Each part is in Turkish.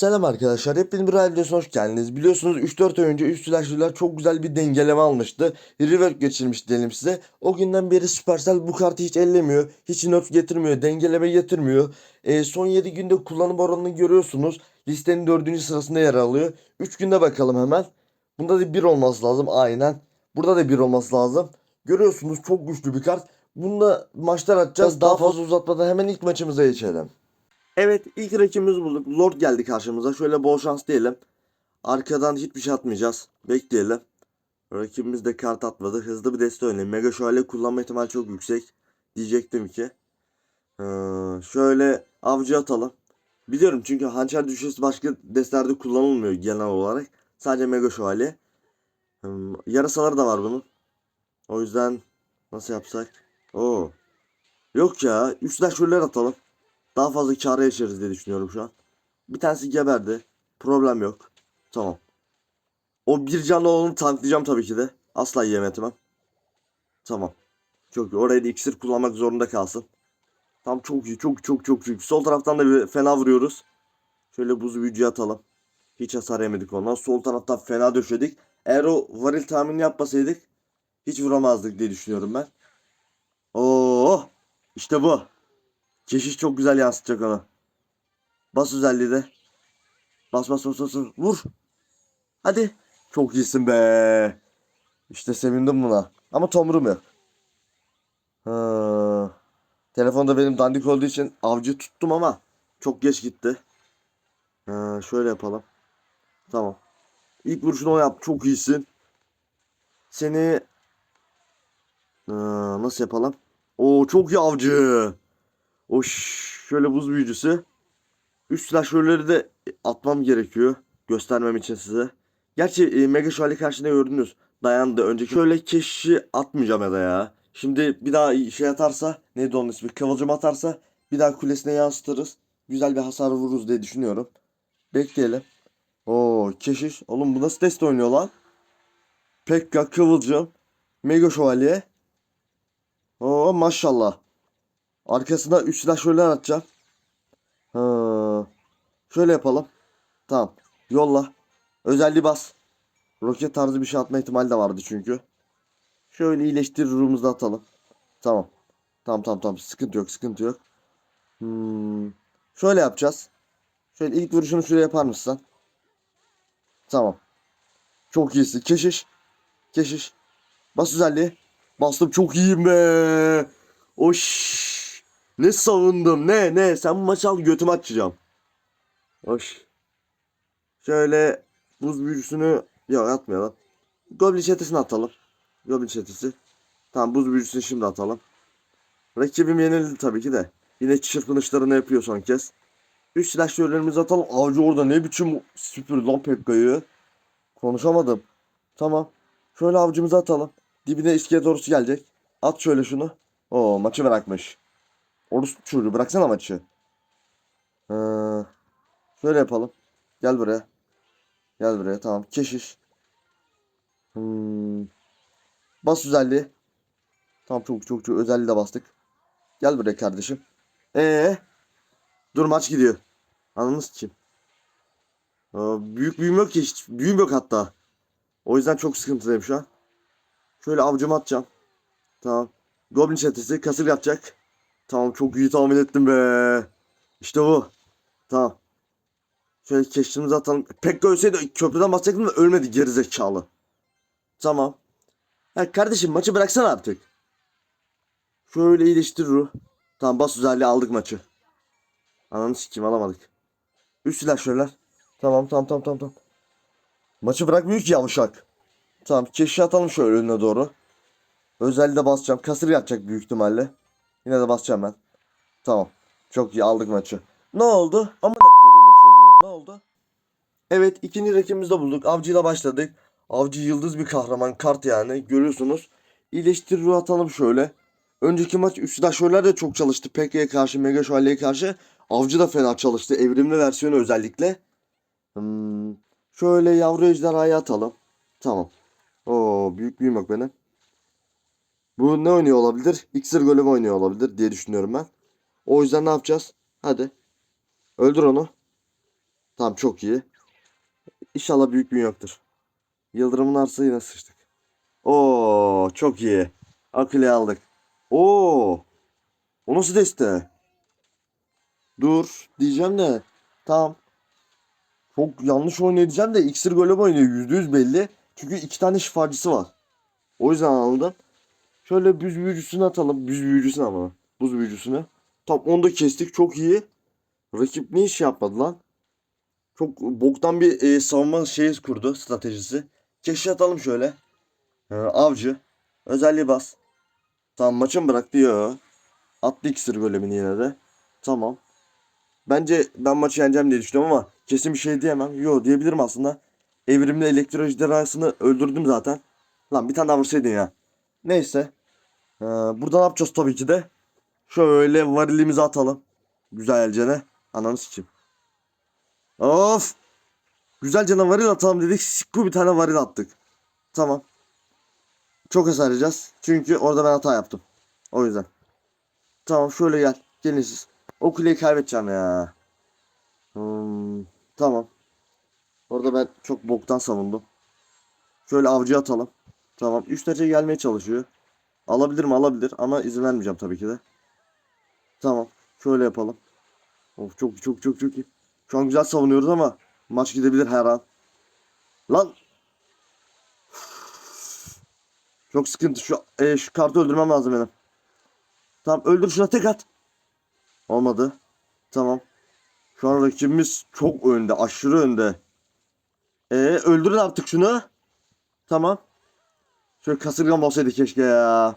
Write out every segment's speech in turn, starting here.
Selam arkadaşlar. Hepiniz bir videosuna hoş geldiniz. Biliyorsunuz 3-4 ay önce üst silahçılar çok güzel bir dengeleme almıştı. Rework geçirmiş diyelim size. O günden beri Supercell bu kartı hiç ellemiyor. Hiç nerf getirmiyor. Dengeleme getirmiyor. E, son 7 günde kullanım oranını görüyorsunuz. Listenin 4. sırasında yer alıyor. 3 günde bakalım hemen. Bunda da 1 olması lazım aynen. Burada da 1 olması lazım. Görüyorsunuz çok güçlü bir kart. Bunda maçlar atacağız. Daha fazla uzatmadan hemen ilk maçımıza geçelim. Evet ilk rakibimizi bulduk. Lord geldi karşımıza. Şöyle bol şans diyelim. Arkadan hiçbir şey atmayacağız. Bekleyelim. Rakibimiz de kart atmadı. Hızlı bir deste oynuyor. Mega şövalye kullanma ihtimali çok yüksek. Diyecektim ki. Ee, şöyle avcı atalım. Biliyorum çünkü hançer düşesi başka destelerde kullanılmıyor genel olarak. Sadece mega şövalye. Hmm, yarasaları da var bunun. O yüzden nasıl yapsak? Oo. Yok ya. Üstler şöyle atalım. Daha fazla kâra yaşarız diye düşünüyorum şu an. Bir tanesi geberdi. Problem yok. Tamam. O bir canlı olanı tanklayacağım tabii ki de. Asla yem etmem. Tamam. Çok iyi. Oraya da iksir kullanmak zorunda kalsın. Tam çok iyi. Çok çok çok çok. Sol taraftan da bir fena vuruyoruz. Şöyle buz büyücüye atalım. Hiç hasar yemedik ondan. Sol taraftan fena döşedik. Eğer o varil tahmini yapmasaydık hiç vuramazdık diye düşünüyorum ben. Oo, işte bu. Keşiş çok güzel yansıtacak onu. Bas özelliği de. Bas bas bas. bas. Vur. Hadi. Çok iyisin be. İşte sevindim buna. Ama tomrum yok. Ha. Telefonda benim dandik olduğu için avcı tuttum ama çok geç gitti. Ha, şöyle yapalım. Tamam. İlk vuruşunu o yap. Çok iyisin. Seni Ha, nasıl yapalım? Oo çok iyi avcı. O şöyle buz büyücüsü. Üst silahşörleri de atmam gerekiyor. Göstermem için size. Gerçi e, Mega Şövalye karşısında gördünüz. Dayandı. Önceki şöyle keşi atmayacağım ya da ya. Şimdi bir daha şey atarsa neydi onun ismi? Kıvılcım atarsa bir daha kulesine yansıtırız. Güzel bir hasar vururuz diye düşünüyorum. Bekleyelim. Oo keşiş. Oğlum bu nasıl test oynuyor lan? Pekka Kıvılcım. Mega Şövalye. Oo maşallah. Arkasına 3 silah şöyle atacağım. Ha. Şöyle yapalım. Tamam. Yolla. Özelliği bas. Roket tarzı bir şey atma ihtimali de vardı çünkü. Şöyle iyileştir ruhumuzu atalım. Tamam. Tamam tamam tamam. Sıkıntı yok sıkıntı yok. Hmm. Şöyle yapacağız. Şöyle ilk vuruşunu şuraya yapar mısın? Tamam. Çok iyisin. Keşiş. Keşiş. Bas özelliği. Bastım çok iyiyim be. Oş. Ne savundum ne ne. Sen bu maçı al götümü açacağım. Hoş. Şöyle buz büyücüsünü yok atmayalım. Goblin çetesini atalım. Goblin çetesi. Tamam buz büyücüsünü şimdi atalım. Rakibim yenildi tabii ki de. Yine çırpınışlarını yapıyor son kez. Üç silah şöyllerimizi atalım. Avcı orada ne biçim süpür lan Pekka'yı. Konuşamadım. Tamam. Şöyle avcımızı atalım. Dibine iskelet ordusu gelecek. At şöyle şunu. Oo maçı bırakmış. Orus çocuğu bıraksana maçı. Ee, şöyle yapalım. Gel buraya. Gel buraya tamam. Keşiş. Hmm. Bas özelliği. Tamam çok çok çok özelliği de bastık. Gel buraya kardeşim. Ee, dur maç gidiyor. Anladınız kim? Aa, büyük büyüm yok ki hiç. Büyüm yok hatta. O yüzden çok sıkıntıdayım şu an. Şöyle avcımı atacağım. Tamam. Goblin çetesi kasır yapacak. Tamam çok iyi tahmin ettim be. İşte bu. Tamam. Şöyle keşfimizi atalım. Pekka ölseydi köprüden basacaktım da ölmedi gerizekalı. Tamam. Ha kardeşim maçı bıraksana artık. Şöyle iyileştir ruh. Tamam bas özelliği aldık maçı. Ananı sikeyim alamadık. Üst silah şöyle. Tamam tamam tamam tamam tamam. Maçı bırakmıyor ki yavşak. Tamam keşi atalım şöyle önüne doğru. Özelliği de basacağım. Kasır yapacak büyük ihtimalle. Yine de basacağım ben. Tamam. Çok iyi aldık maçı. Ne oldu? Ama kodumu çocuğu. Ne oldu? Evet ikinci rakibimizde bulduk. Avcıyla başladık. Avcı yıldız bir kahraman kart yani. Görüyorsunuz. İyileştir ruh atalım şöyle. Önceki maç üstü şöyle de çok çalıştı. Pekka'ya karşı, Mega Şövalye'ye karşı. Avcı da fena çalıştı. Evrimli versiyonu özellikle. Hmm. Şöyle yavru ejderhayı atalım. Tamam. Oo büyük büyüm yok benim. Bu ne oynuyor olabilir? İksir golem oynuyor olabilir diye düşünüyorum ben. O yüzden ne yapacağız? Hadi. Öldür onu. Tamam çok iyi. İnşallah büyük bir yoktur. Yıldırımın arsa yine sıçtık. Oo çok iyi. Akıllı aldık. Oo. O nasıl deste? Dur diyeceğim de. Tamam. Çok yanlış oynuyor diyeceğim de iksir golem oynuyor. Yüzde yüz belli. Çünkü iki tane şifacısı var. O yüzden aldım. Şöyle büz büyücüsünü atalım. Büz büyücüsünü ama. Buz büyücüsünü. Tam onu da kestik. Çok iyi. Rakip ne iş yapmadı lan? Çok boktan bir e, savunma şeyi kurdu. Stratejisi. Keşke atalım şöyle. Ee, avcı. Özelliği bas. Tamam maçı mı bıraktı? Yo. Attı iksir golemini yine de. Tamam. Bence ben maçı yeneceğim diye düşünüyorum ama kesin bir şey diyemem. Yo diyebilirim aslında. Evrimli elektro ejderhasını öldürdüm zaten. Lan bir tane daha vursaydın ya. Neyse. Ee, burada ne yapacağız tabii ki de. Şöyle varilimizi atalım. Güzelce Ananı sikeyim. Of. Güzelce varil atalım dedik. Sikku bir tane varil attık. Tamam. Çok hasar. Çünkü orada ben hata yaptım. O yüzden. Tamam şöyle gel. Gelin siz. O kuleyi kaybedeceğim ya. Hmm, tamam. Orada ben çok boktan savundum. Şöyle avcı atalım. Tamam. Üst derece gelmeye çalışıyor. Alabilir mi? Alabilir. Ama izin vermeyeceğim tabii ki de. Tamam. Şöyle yapalım. Of çok çok çok çok iyi. Şu an güzel savunuyoruz ama maç gidebilir her an. Lan. Çok sıkıntı. Şu, e, şu kartı öldürmem lazım benim. Tamam öldür şuna tek at. Olmadı. Tamam. Şu an rakibimiz çok önde. Aşırı önde. E öldürün artık şunu. Tamam. Şöyle kasırgam olsaydı keşke ya.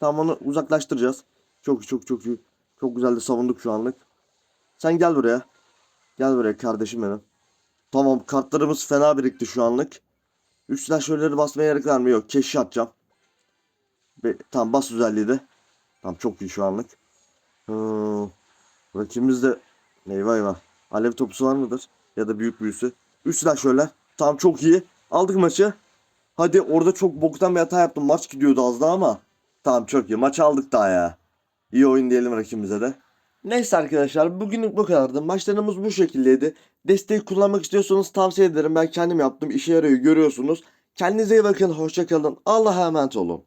Tamam onu uzaklaştıracağız. Çok çok çok iyi. Çok güzel de savunduk şu anlık. Sen gel buraya. Gel buraya kardeşim benim. Tamam kartlarımız fena birikti şu anlık. Üç silahşörleri basmaya gerek var mı? Yok. Keşi atacağım. Be tamam bas özelliği de. Tamam çok iyi şu anlık. Hmm. Rakibimiz de eyvah eyvah. Alev topusu var mıdır? Ya da büyük büyüsü. Üç silahşörler. Tamam çok iyi. Aldık maçı. Hadi orada çok boktan bir hata yaptım. Maç gidiyordu az daha ama. Tamam çok iyi. Maçı aldık daha ya. İyi oyun diyelim rakibimize de. Neyse arkadaşlar bugünlük bu kadardı. Maçlarımız bu şekildeydi. Desteği kullanmak istiyorsanız tavsiye ederim. Ben kendim yaptım. İşe yarıyor görüyorsunuz. Kendinize iyi bakın. Hoşçakalın. Allah'a emanet olun.